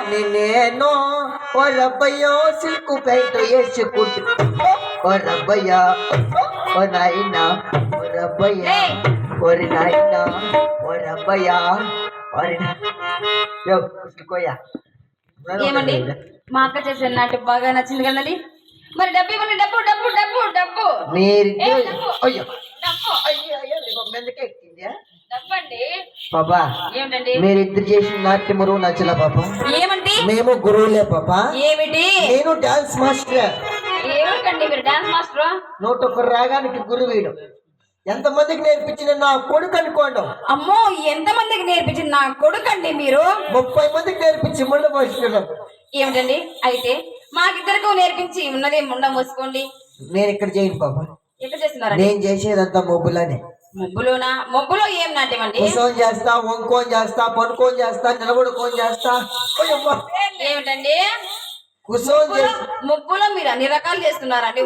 అని నేను ఓ రబ్బయ్యో silk paint వేసుకుంటు. ఓ రబ్బయ్య ఓ నాయన ఓ రబ్బయ్య. ఓరి నాయన ఓ రబ్బయ్య ఓరి నా- యో కుట్టుకోయా ఏమండి? మా అక్క చేసే నాటి బాగా నచ్చింది కదండి మరి డబ్బు ఇవ్వండి డబ్బు డబ్బు డబ్బు డబ్బు. మీరు. అయ్యో. అయ్యో అయ్యో నీకు మెదకే ఎక్కిందా పాపా మీరిద్దరు చేసిన నాట్యమురు నచ్చల పాప? ఏమండి? మేము గురువులే పాప. ఏమిటి? నేను డాన్స్ మాస్టర్. ఏమిటండి మీరు డాన్స్ మాస్టర్? నూట ఒక్క రాగానికి గురువీడు ఎంతమందికి నేర్పించిన నా కొడుకు అనుకోండి? అమ్మో ఎంత మందికి నేర్పించింది నా కొడుకండి మీరు? ముప్పై మందికి నేర్పించి ముళ్ళ పోస్తున్నాం ఏమిటండి? అయితే మాకిద్దరికి నేర్పించి ఉన్నది ముండ మూసుకోండి. నేను ఇక్కడ చేయను పాప. ఎక్కడ చేస్తున్నారండి? నేను చేసేదంతా మొబ్బులనే ముగ్గులోనా? ముగ్గులో ఏం నాట్యం అండి కుసోన్ చేస్తా వంకోని చేస్తా పనుకోని చేస్తా నిలబడుకోని చేస్తా. ఏమిటండి? ముగ్గులో మీరు అన్ని రకాలు చేస్తున్నారండి.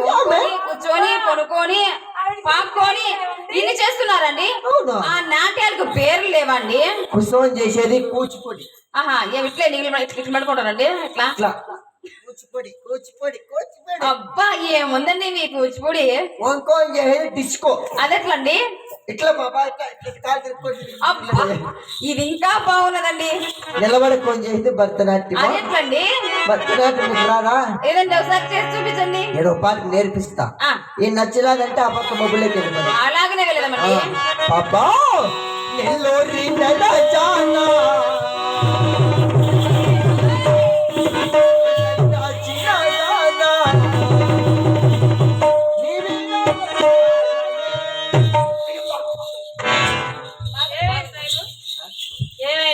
కూర్చొని పడుకొని పాక్కొని ఇన్ని చేస్తున్నారండి. ఆ నాట్యాలకు పేర్లు లేవండి. కుసోన్ చేసేది కూచిపూడి. ఆహా ఏమి ఇట్లే నీళ్ళు ఇట్లా ఇట్లా పడుకుంటారండి ఇట్లా. కూచిపూడి కూచిపూడి కూచిపూడి. అబ్బా ఏముందండి మీ కూచిపూడి? వంకోని చేసేది డిస్కో. అది ఎట్లండి ఇట్లా బాబా ఇట్లా ఇట్లా కాలు అబ్బా ఇది ఇంకా బాగున్నదండి. నిలబడుకొని చేసేది భరతనాట్యం అది ఎట్లండి భరతనాట్యం మీకు రాదా ఏదండి ఒకసారి చేసి చూపించండి. ఏదో పాటకు నేర్పిస్తా. ఈ నచ్చలేదంటే ఆ పక్క మొబైల్కి వెళ్తాను అలాగనే వెళ్ళదామండి. పాపా నెల్లూరి నెల జానా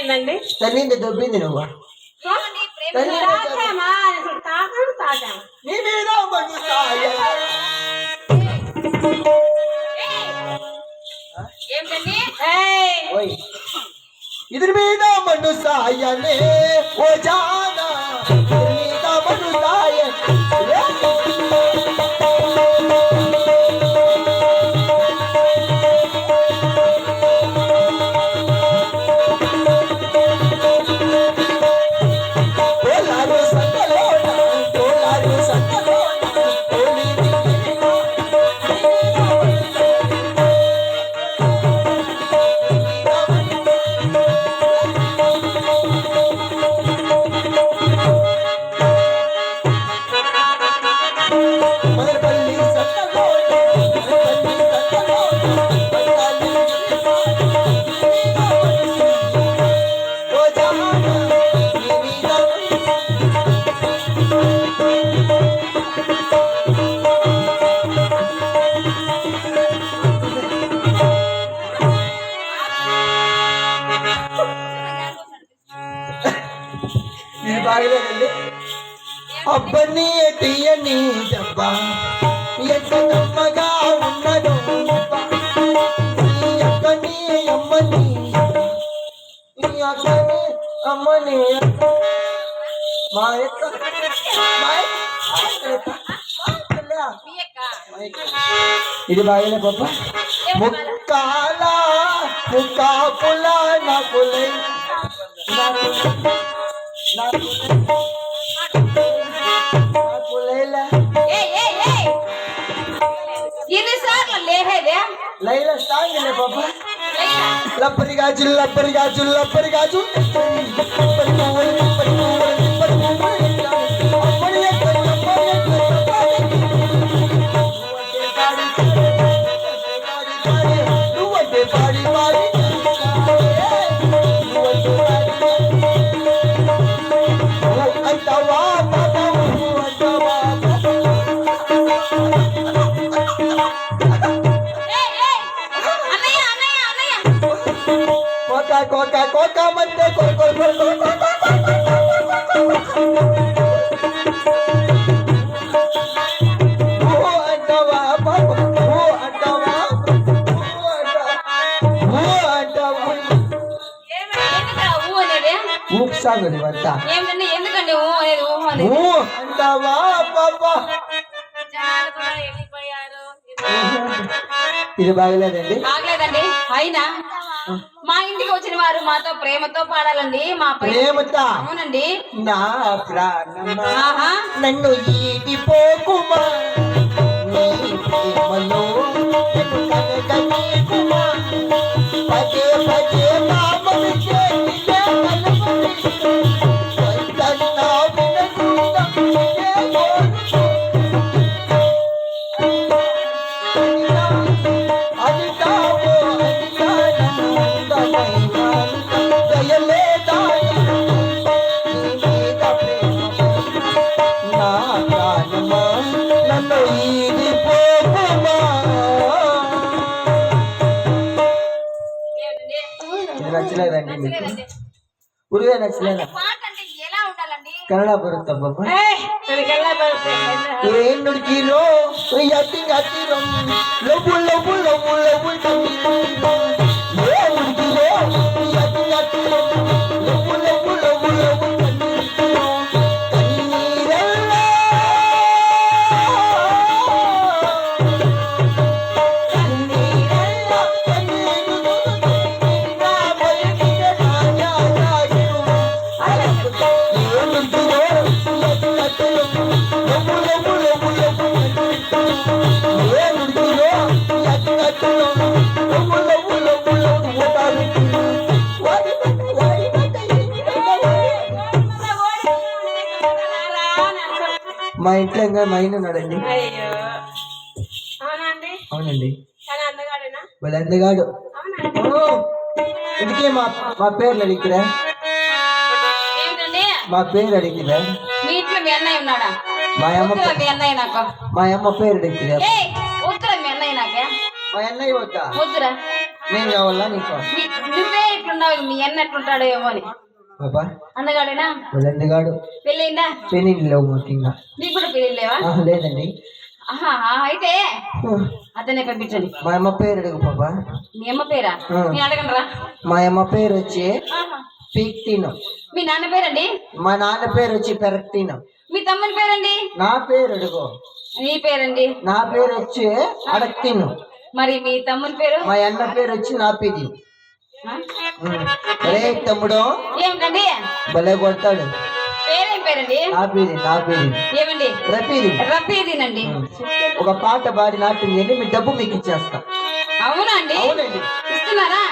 ఏమైందండి తల్లింది దొబ్బింది నువ్వు తల్లి తాకామా తాకాము తాకాము నీ మీద మనుసాయ. ఏమిటండి ఏయ్ ఓయ్ ఇద్దరి మీద మన్ను సాయనే ఓ జానా అబ్బని తీయని దెబ్బ ఎంత నమ్మగా ఉన్నదో ఈ అక్కని అమ్మని ఈ అక్కని అమ్మని మా యొక్క మా యొక్క- మీ అక్క ఇది బాగలే పాప ముక్కాల ముక్కాపుల నాకు లై- నాకు నాకు నాకు లైలా సాంగ్ లే పాప లేయా. లప్పరి గాజు లప్పరి గాజు లప్పరి గాజు లప్పరి పువ్వులు, లప్పరి పువ్వులు, లప్పరి పువ్వులు. అప్పటి యొక్క, అనేది ఊపు సాగుది వంట ఏమిటండి ఎందుకండి ఊ అనేది ఊహ అనేది ఓ అంటావా పాప ఇది బాగలేదండి బాగలేదండి అయినా మా ఇంటికి వచ్చిన వారు మాతో ప్రేమతో పాడాలండి. మా ప్రేమతో? అవునండి. నా ప్రాణమా? ఆహా. నన్ను ఈడిపోకుమా? నచ్చలేదండి మీకు నచ్చలేదండి. ఉరువే నచ్చలేదా పాట అంటే ఎలా ఉండాలండి కన్నడ బరుత్తా బాబా ఏయ్, ನನಗೆಲ್ಲ ಬರುತ್ತೆ ಏನ್ ನುಡ್ಗಿರೋ ಯತಿ ಯತಿರೋ ಲಘು మా ఇంట్లో ఇంకా మైన్ ఉన్నాడండి అయ్యో అవునండి అవునండి చాలా అందగాడేనా వాళ్ళ అందగాడు అవునండి ఇందుకే మా మా పేర్లు అడిగిరా ఏమిటండి మా పేరు అడిగిరా మీ ఇంట్లో మీ అన్నయ్య ఉన్నాడా మా అమ్మ మీ అమ్మ పేరు మీ అన్నయ్య వద్దా? వద్దురా. నేను కావాలా నీకు? నీ- నువ్వే ఇట్లున్నావు మీ అన్న ఎట్లుంటాడో ఏమో అని. బాబా. అన్నగాడేనా? పెళ్ళి లేవు ముఖ్యంగా నీకు కూడా పెళ్ళి లేవా? లేదండి. అయితే అతనే పంపించండి. మా అమ్మ పేరు అడుగు బాబా. మీ అమ్మ పేరా. నేను రా. మా అమ్మ పేరు వచ్చి పీక్తిను. మీ నాన్న పేరండి? మా నాన్న పేరు వచ్చి పెరక్తిను. మీ తమ్ముని పేరండి? నా పేరు అడుగు. మీ పేరండి? నా పేరు వచ్చి అడక్తిను మరి మీ తమ్ముని పేరు? మా అన్న పేరు వచ్చి నాపీది ఆ? అరే తమ్ముడు. ఏమిటండి? భలే కొడతాడు. పేరేం పేరండి? ఏమండి? రఫీదీనండి. ఒక పాట పాడి నాటింది మీ డబ్బు మీకు ఇచ్చేస్తా. అవునా అండి? అవునండి. ఇస్తున్నారా?